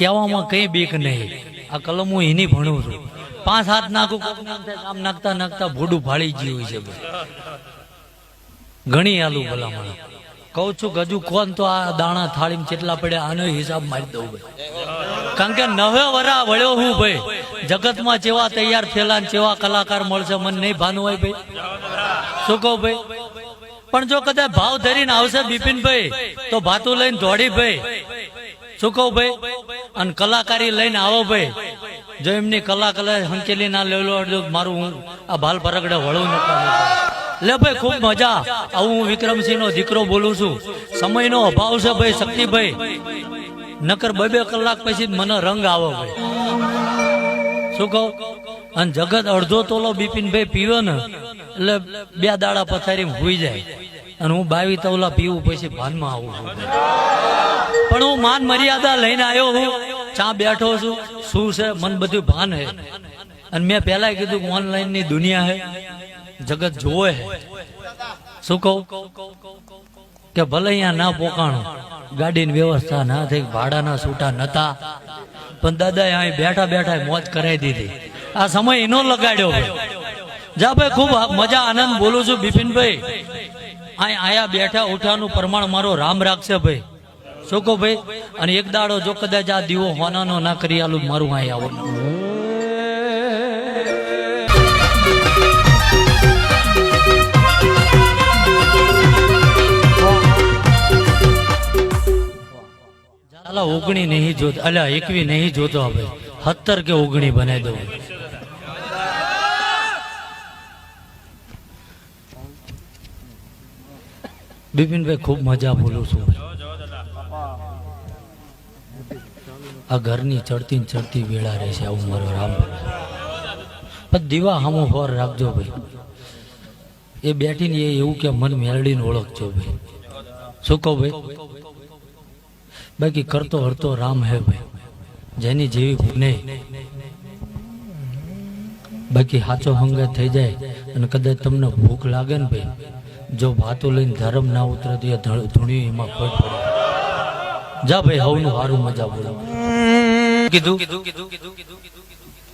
કહેવામાં કઈ બીક નહીં. આ કલમ હું એની ભણું છું. પાંચ હાથ નાખું આમ નાખતા નાખતા ભોડું ફાળી ગયું છે. ઘણી આલુ ભલામણ. કહું છું હજુ કોણ તો આ દાણા થાળીમાં કેટલા પડ્યા આનો હિસાબ મારી દઉં ભાઈ. કારણ કે નવે વરા વળ્યો હું ભાઈ. જગતમાં જેવા તૈયાર થયેલા જેવા કલાકાર મળશે, મને નહીં ભાનું હોય ભાઈ. શું કહું ભાઈ? પણ જો કદાચ ભાવ ધરીને આવશે બિપિનભાઈ, તો ભાતું લઈને દોડી ભાઈ. શું કહું ભાઈ? અને કલાકારી લઈને આવો ભાઈ. જો એમની કલા કલા હંકેલી ના અડધો મારું આ ભાલ પરગડે વળવું નથી લે ભાઈ, ખૂબ મજા. આવું હું વિક્રમસિંહ નો દીકરો બોલું છું. સમયનો અભાવ છે ભાઈ, શક્તિભાઈ. નકર બે બે કલાક પછી મને રંગ આવો ભાઈ. શું કહું? અને જગત અડધો તોલો બિપિનભાઈ પીવે ને, એટલે બે દાડા પથારી હોઈ જાય. અને હું બાવી તવલા પીવું પછી ભાનમાં આવું છું. પણ હું માન મર્યાદા લઈને આવ્યો હું. ચા બેઠો છું, શું છે, મન બધું ભાન હે. અને મેં પહેલા કીધું ઓનલાઈનની દુનિયા હે, જગત જોવે હે. શું કહું? કે ભલે અહીંયા ના પોકાણું, ગાડીની વ્યવસ્થા ના થઈ ભાડાના છૂટા નતા, પણ દાદા અહીં બેઠા બેઠા મોજ કરાવી દીધી. આ સમય એનો લગાડ્યો જા ભાઈ, ખૂબ મજા, આનંદ બોલું છું બિપિનભાઈ. અહીં આયા બેઠા, ઉઠાનું પ્રમાણ મારો રામ રાખશે ભાઈ. કહો ભાઈ, અને એક દાડો જો કદાચ આ દીવો હોનાનો ના કરી આલું, મારું અહીં આવો. અલા ઓગણી નહીં જોતો, અલ્યા, એકવી નહીં જોતો હવે સત્તર કે ઓગણી બનાવી દઉં. બિપિનભાઈ, ખૂબ મજા બોલું છું. આ ઘરની ચડતી ને ચડતી વેળા રહેશે આવું મારો રામ પણ દીવા હામો ફોર રાખજો ભાઈ. એ બેઠીને એ એવું કે મન મેળડીને ઓળખજો ભાઈ. શું કહો ભાઈ? બાકી કરતો હરતો રામ હે ભાઈ. જેની જેવી ભૂને બાકી સાચો હંગે થઈ જાય અને કદાચ તમને ભૂખ લાગે ને ભાઈ, જો ભાતુ લઈને ધર્મ ના ઉતરે તો એ ધૂણ્યું એમાં કોઈ જા ભાઈ, હવનું સારું મજા બોલો. કીધું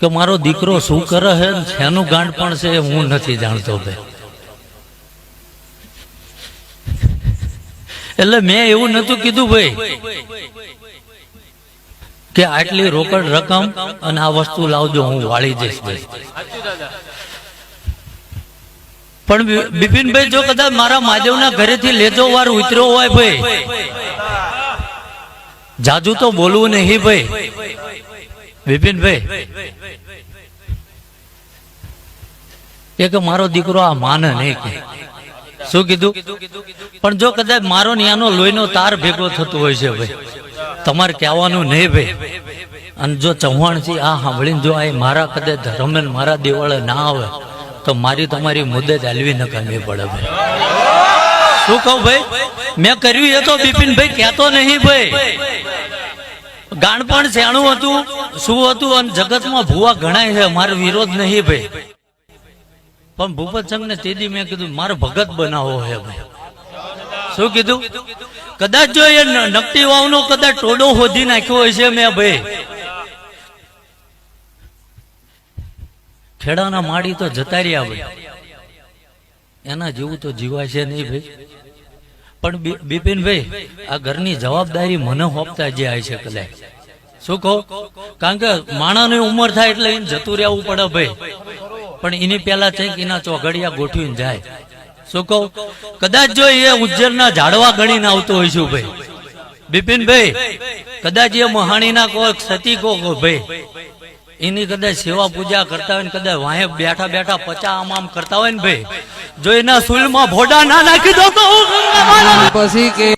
કે મારો દીકરો શું કરે છે? શેનું ગાંઠ પણ છે હું નથી જાણતો ભાઈ એટલે મેં એવું નતું કીધું ભાઈ કે આટલી રોકડ રકમ અને આ વસ્તુ લાવજો, હું વાળી જઈશ પણ બિ- બિપિનભાઈ જો કદાચ મારા મહાદેવના ઘરેથી લેજો વાર ઉતર્યો હોય ભાઈ જાજુ તો બોલવું નહીં ભાઈ. બિપિનભાઈ એ કે મારો દીકરો આ માને નહીં કે. શું કીધું? પણ જો કદાચ મારો ન્યાનો લોહીનો તાર ભેગો થતો હોય છે ભાઈ, તમારે કહેવાનું નહીં ભાઈ. અને જો ચૌહાણ છે આ સાંભળીને જો આ મારા કદાચ ધર્મે મારા દેવાળે ના આવે, તો મારી તમારી મુદ્દે હલવી ન કરવી પડે ભાઈ. શું કહું ભાઈ? મેં કર્યું એ તો બિપિનભાઈ કહેતો નહીં ભાઈ. ગાણપણ શેણું હતું, શું હતું, અને જગતમાં ભૂવા ઘણાય છે મારો વિરોધ નહીં ભાઈ. પણ ભૂપત સંઘ ને તેદી મેં કીધું, મારો ભગત બનાવવો હે ભાઈ. શું કીધું? કદાચ જો એ નકટી વાવનો કદાચ ટોડો હોધી નાખ્યો હોય છે મેં ભાઈ. ખેડાના માડી તો જતા રહ્યા ભાઈ. એના જેવું તો જીવાય છે નહીં ભાઈ. પણ બિપિનભાઈ, આ ઘરની જવાબદારી મને હોપતા જે આવી છે કદાચ. શું કહો? કારણ કે માણાની ઉંમર થાય એટલે એને જતું રહેવું પડે ભાઈ. પણ એની પેલા ચેક એના ચોઘડિયા ગોઠવીને જાય. શું કહો? કદાચ જો એ ઉજ્જૈનના ઝાડવા ગણીને આવતો હોય છું ભાઈ. બિપિનભાઈ, કદાચ એ મહાણીના કોઈ સતી કો કો ભાઈ. એની કદાચ સેવા પૂજા કરતા હોય ને કદાચ વાહે બેઠા બેઠા પચા આમ આમ કરતા હોય ને ભાઈ. જો એના સુલમાં ભોડા ના નાખી દો તો પછી કે